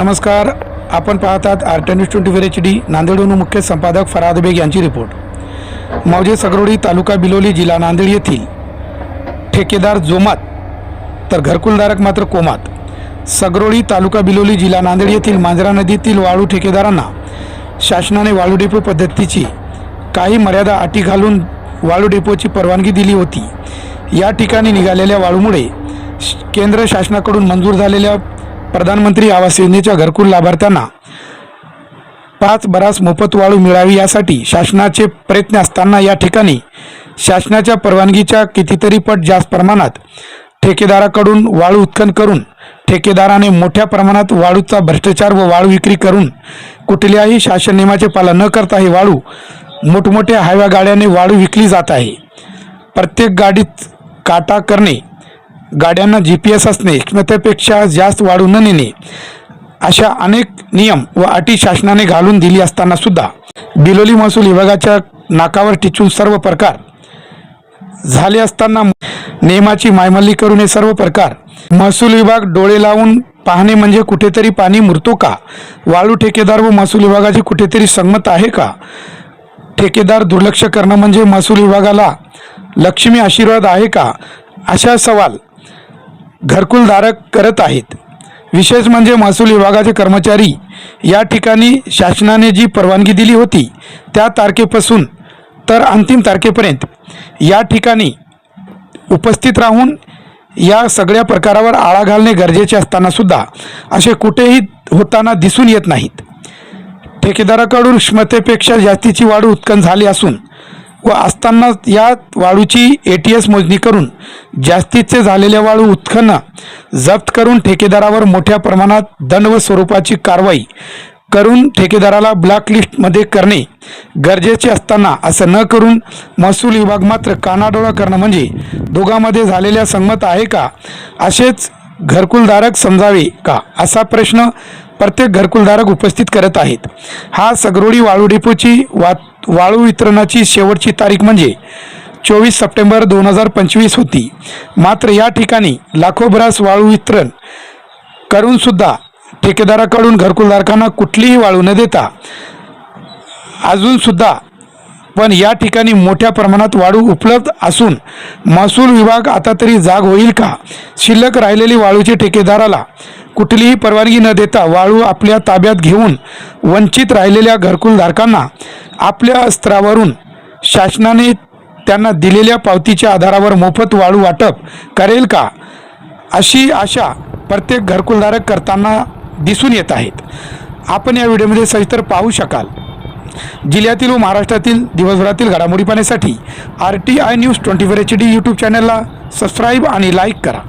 नमस्कार. आपण पाहतात R news twenty four H D नांदेडहून मुख्य संपादक फराद बेग यांची रिपोर्ट मौजे सगरोडी तालुका बिलोली जिल्हा नांदेड येथील ठेकेदार जोमात तर घरकुलधारक मात्र कोमात. सगरोळी तालुका बिलोली जिल्हा नांदेड येथील मांजरा नदीतील वाळू ठेकेदारांना शासनाने वाळू डेपो पद्धतीची काही मर्यादा अटी घालून वाळू डेपोची परवानगी दिली होती. या ठिकाणी निघालेल्या वाळूमुळे श- केंद्र शासनाकडून मंजूर झालेल्या प्रधानमंत्री आवास योजनेच्या घरकुल लाभार्थ्यांना पाच बरास मोफत वाळू मिळावी यासाठी शासनाचे प्रयत्न असताना या ठिकाणी शासनाच्या परवानगीच्या कितीतरी पट जास्त प्रमाणात ठेकेदाराकडून वाळू उत्खनन करून ठेकेदाराने मोठ्या प्रमाणात वाळूचा भ्रष्टाचार व वाळू विक्री करून कुठल्याही शासन नियमाचे पालन न करता हे वाळू मोठमोठ्या हायव्या गाड्याने वाळू विकली जात आहे. प्रत्येक गाडीत काटा करणे गाड्यांना जी पी एस असणे क्षमतेपेक्षा जास्त वाढू न नेणे अशा अनेक नियम व अटी शासनाने घालून दिली असताना सुद्धा बिलोली महसूल विभागाच्या नाकावर टिचून सर्व प्रकार झाले असताना नियमाची मायमल्ली करून हे सर्व प्रकार महसूल विभाग डोळे लावून पाहणे म्हणजे कुठेतरी पाणी मुरतो का? वाळू ठेकेदार व महसूल विभागाची कुठेतरी संगमत आहे का? ठेकेदार दुर्लक्ष करणं म्हणजे महसूल विभागाला लक्ष्मी आशीर्वाद आहे का? अशा सवाल घरकुलधारक करत आहेत. विशेष म्हणजे महसूल विभागाचे कर्मचारी या ठिकाणी शासनाने जी परवानगी दिली होती त्या तारखेपासून तर अंतिम तारखेपर्यंत या ठिकाणी उपस्थित राहून या सगळ्या प्रकारावर आळा घालणे गरजेचे असतानासुद्धा असे कुठेही होताना दिसून येत नाहीत. ठेकेदाराकडून क्षमतेपेक्षा जास्तीची वाढ उत्पन्न झाली असून व असताना या वाळूची ए टी एस मोजणी करून जास्तीचे झालेल्या वाळू उत्खनन जप्त करून ठेकेदारावर मोठ्या प्रमाणात दंड व स्वरूपाची कारवाई करून ठेकेदाराला ब्लॅकलिस्टमध्ये करणे गरजेचे असताना असं न करून महसूल विभाग मात्र कानाडोळा करणं म्हणजे दोघांमध्ये झालेल्या संमत आहे का? असेच घरकुलधारक समजावे का? असा प्रश्न प्रत्येक घरकुलधारक उपस्थित करत आहेत. हा सगरोडी वाळू डेपोची वा वाळू वितरणाची शेवटची तारीख म्हणजे चोवीस सप्टेंबर दोन हजार पंचवीस होती. मात्र या ठिकाणी लाखोभरास वाळू वितरण करूनसुद्धा ठेकेदाराकडून घरकुलधारकांना कुठलीही वाळू न देता अजूनसुद्धा पण या ठिकाणी मोठ्या प्रमाणात वाळू उपलब्ध असून महसूल विभाग आता तरी जाग होईल का? शिल्लक राहिलेली वाळूचे ठेकेदाराला कुठलीही परवानगी न देता वाळू आपल्या ताब्यात घेऊन वंचित राहिलेल्या घरकुलधारकांना आपल्या स्तरावरून शासनाने त्यांना दिलेल्या पावतीच्या आधारावर मोफत वाळू वाटप करेल का? अशी आशा प्रत्येक घरकुलधारक करताना दिसून येत आहेत. आपण या व्हिडिओमध्ये सविस्तर पाहू शकाल. जिल्ह्यातील व महाराष्ट्रातील दिवसभरातील घडामोडी पाहण्यासाठी R T I news twenty four H D YouTube चॅनलला सबस्क्राईब आणि लाईक करा.